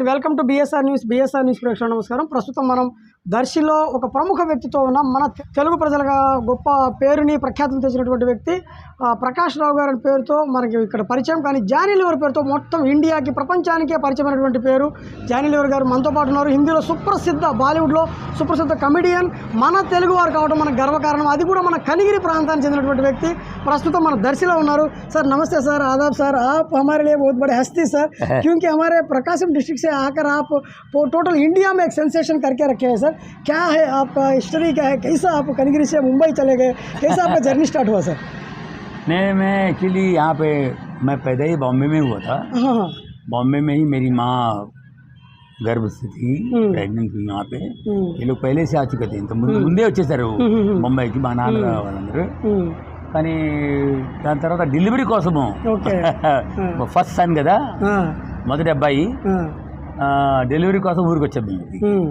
Right welcome to BSR news BSR news ప్రేక్షణ నమస్కారం. ప్రస్తుతం మనం దర్శిలో ఒక ప్రముఖ వ్యక్తితో ఉన్న మన తెలుగు ప్రజలుగా గొప్ప పేరుని ప్రఖ్యాతిని తెచ్చినటువంటి వ్యక్తి ప్రకాష్ రావు గారి పేరుతో మనకి ఇక్కడ పరిచయం కానీ జానీలివర్ పేరుతో మొత్తం ఇండియాకి ప్రపంచానికే పరిచయమైనటువంటి పేరు జానీలివర్ గారు మనతో పాటు ఉన్నారు. హిందీలో సుప్రసిద్ధ బాలీవుడ్లో సుప్రసిద్ధ కమెడియన్ మన తెలుగు వారు కావడం మన గర్వకారణం అది కూడా మన కనిగిరి ప్రాంతానికి చెందినటువంటి వ్యక్తి. ప్రస్తుతం మన దర్శిలో ఉన్నారు. సార్ నమస్తే సార్. ఆదాబ్ సార్. ఆప్ అమారి लिए बहुत बड़े సార్. सर क्योंकि ప్రకాశం प्रकाशम डिस्ट्रिक्ट ఆకర్ ఆప్ టోటల్ ఇండియా మేక్ సెన్సేషన్ కరికే రక్కే क्या है आपका हिस्ट्री क्या है कैसा आप कनगिरी से मुंबई चले गए कैसा आपका जर्नी स्टार्ट हुआ सर नहीं मैं एक्चुअली यहाँ पे मैं पैदा ही बॉम्बे में हुआ था हाँ हाँ बॉम्बे में ही मेरी माँ गर्भ से थी हम्म। प्रेग्नेंट हुई यहाँ पे हम्म, ये लोग पहले से आ चुके थे ఇంత ముందు ముందే వచ్చేసారు हम्म, हम्म, బొంబాయికి మా నాన్న వాళ్ళందరూ हम्म, కానీ దాని తర్వాత డెలివరీ కోసము ఓకే ఫస్ట్ సన్ కదా हाँ, మొదటి అబ్బాయి हाँ, ఆ, డెలివరీ కోసం ఊరికి వచ్చాం మేము हम्म,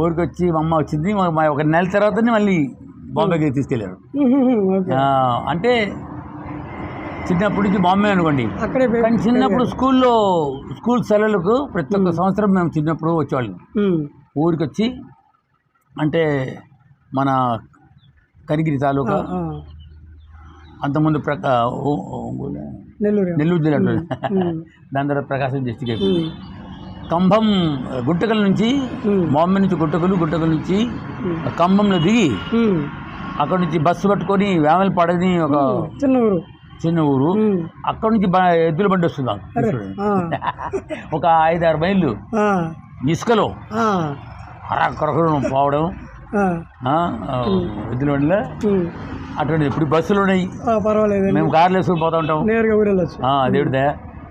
ఊరికి వచ్చి మా అమ్మ వచ్చింది మా ఒక నెల తర్వాతనే మళ్ళీ బాంబేకి తీసుకెళ్ళారు. అంటే చిన్నప్పటి నుంచి బాంబే అనుకోండి. కానీ చిన్నప్పుడు స్కూల్లో స్కూల్ సెలవులకు ప్రతి ఒక్క సంవత్సరం మేము చిన్నప్పుడు వచ్చేవాళ్ళం. ఊరికి వచ్చి అంటే మన కనిగిరి తాలూకా అంతకుముందు ప్రకా నెల్లూరు. నెల్లూరు జిల్లా దాని తర్వాత ప్రకాశం డిస్టిక్ కంభం గుంటకల్ నుంచి బాంబే నుంచి గుంటకలు గుంటకల్ నుంచి కంభంలో దిగి అక్కడ నుంచి బస్సు పట్టుకొని వేమలపాడని ఒక చిన్న ఊరు. చిన్న ఊరు. అక్కడ నుంచి ఎద్దుల బండి వస్తుంది ఒక ఐదు ఆరు మైళ్ళు ఇసుకలో. అరకొరకరు పోవడం. ఎద్దుల బండిలో. అటువంటి ఇప్పుడు బస్సులు ఉన్నాయి. ఆ, పర్వాలేదండి మేము కార్లు వేసుకుని పోతూ ఉంటాం. నేరుగా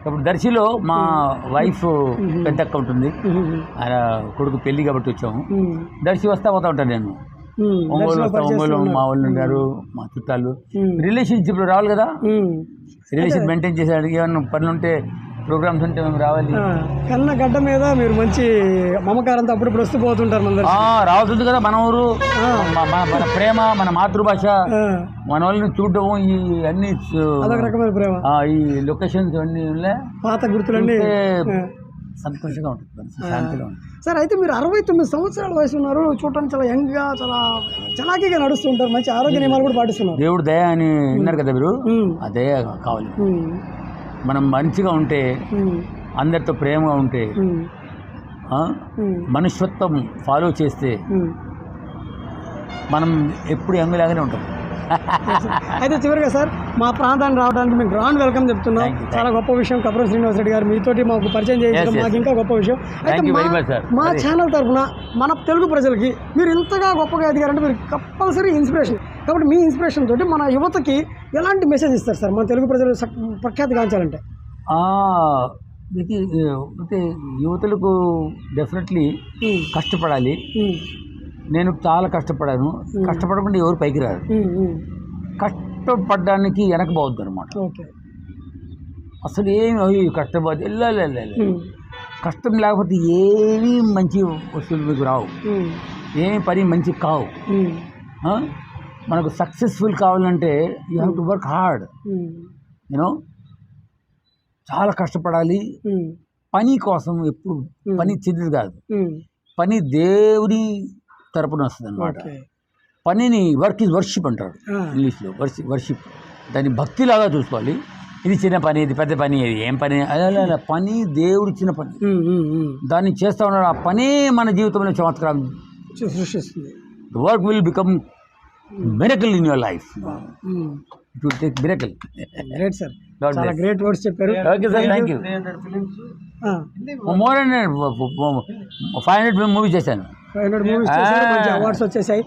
ఇప్పుడు దర్శిలో మా వైఫ్ పెద్ద అక్క ఉంటుంది. ఆయన కొడుకు పెళ్ళి కాబట్టి వచ్చాము. దర్శి వస్తా పోతా ఉంటాను నేను. ఒంగోలు వస్తా ఒంగోలు. మా వాళ్ళు ఉన్నారు మా చుట్టాలు. రిలేషన్షిప్లో రావాలి కదా? రిలేషన్ మెయింటైన్ చేసేవాడికి ఏమన్నా పనులు ఉంటే ప్రోగ్రామ్స్ ఉంటే మేము రావాలి. కన్న గడ్డ మీద మీరు మంచి మమకారంతో అప్పుడప్పుడు వస్తూ పోతుంటారు మన కదా మన ఊరు. మన ప్రేమ మన మాతృభాష. మన వాళ్ళని చూడడం ఈ అన్ని చూ- అదొక రకమైన ప్రేమ. ఈ లొకేషన్స్ అన్నీ పాత గుర్తులన్నీ. సంతోషంగా ఉంటుంది మనసు, శాంతిగా ఉంటుంది. సార్ అయితే మీరు అరవై తొమ్మిది సంవత్సరాల వయసు ఉన్నారు. చూడటానికి చాలా యంగ్గా చాలా చలాకీగా నడుస్తుంటారు. మంచి ఆరోగ్య నియమాలు కూడా పాటిస్తున్నారు. దేవుడు దయ అని విన్నారు కదా మీరు? ఆ దయ కావాలి. మనం మంచిగా ఉంటే అందరితో ప్రేమగా ఉంటే మనుష్యత్వం ఫాలో చేస్తే. మనం ఎప్పుడు యంగులాగానే ఉంటాం. అయితే చివరిగా సార్ మా ప్రాంతానికి రావడానికి మీకు గ్రాండ్ వెల్కమ్ చెప్తున్నాం. చాలా గొప్ప విషయం కపరం శ్రీనివాస్ రెడ్డి గారు మీతోటి మాకు పరిచయం చేయించడం yes. మాకు ఇంకా గొప్ప విషయం. అయితే మా-. ఛానల్ తరఫున మన తెలుగు ప్రజలకి మీరు ఇంతగా గొప్పగా ఎదిగారంటే మీరు కంపల్సరీ ఇన్స్పిరేషన్ కాబట్టి మీ ఇన్స్పిరేషన్ తోటి మన యువతకి ఎలాంటి మెసేజ్ ఇస్తారు సార్? మన తెలుగు ప్రజలు ప్రఖ్యాతి గాంచాలంటే. అంటే యువతులకు డెఫినెట్లీ కష్టపడాలి. నేను చాలా కష్టపడాను. కష్టపడకుండా ఎవరు పైకి రారు. కష్టపడడానికి వెనకపోవద్దు అనమాట ఓకే. అసలు ఏమి అయ్యి కష్టపడి వెళ్ళాలి కష్టం లేకపోతే ఏమీ మంచి వస్తువులు మీకు రావు. ఏమి పని మంచి కావు? మనకు సక్సెస్ఫుల్ కావాలంటే you have to work hard you know చాలా కష్టపడాలి. పని కోసం ఎప్పుడు. పని చిన్నది కాదు. పని దేవుడి తరపున వస్తుంది అనమాట ఓకే. పనిని వర్క్ ఇస్ వర్షిప్ అంటారు ఇంగ్లీష్లో. Worship worship. దాన్ని భక్తిలాగా చూసుకోవాలి. ఇది చిన్న పని ఇది పెద్ద పని ఇది ఏం పని? అలా అలా అలా. పని దేవుడు ఇచ్చిన పని. దాన్ని చేస్తా ఉన్నాడు. ఆ పనే మన జీవితంలో చమత్కారం. సృష్టిస్తుంది. The work will become miracle in your life. It will take miracle great sir చాలా. గ్రేట్ వర్డ్స్ చెప్పారు. Okay sir thank you more and five hundred movie చేశాను. हंड्रेड मूवी स्टेशन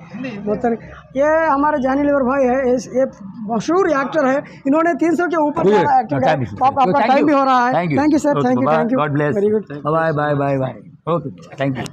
ये हमारे जानी लेवर भाई है ये मशहूर एक्टर है। इन्होंने तीन सौ के ऊपर तो आपका टाइम भी हो रहा है। Thank you sir thank you thank you very good bye bye bye bye okay thank you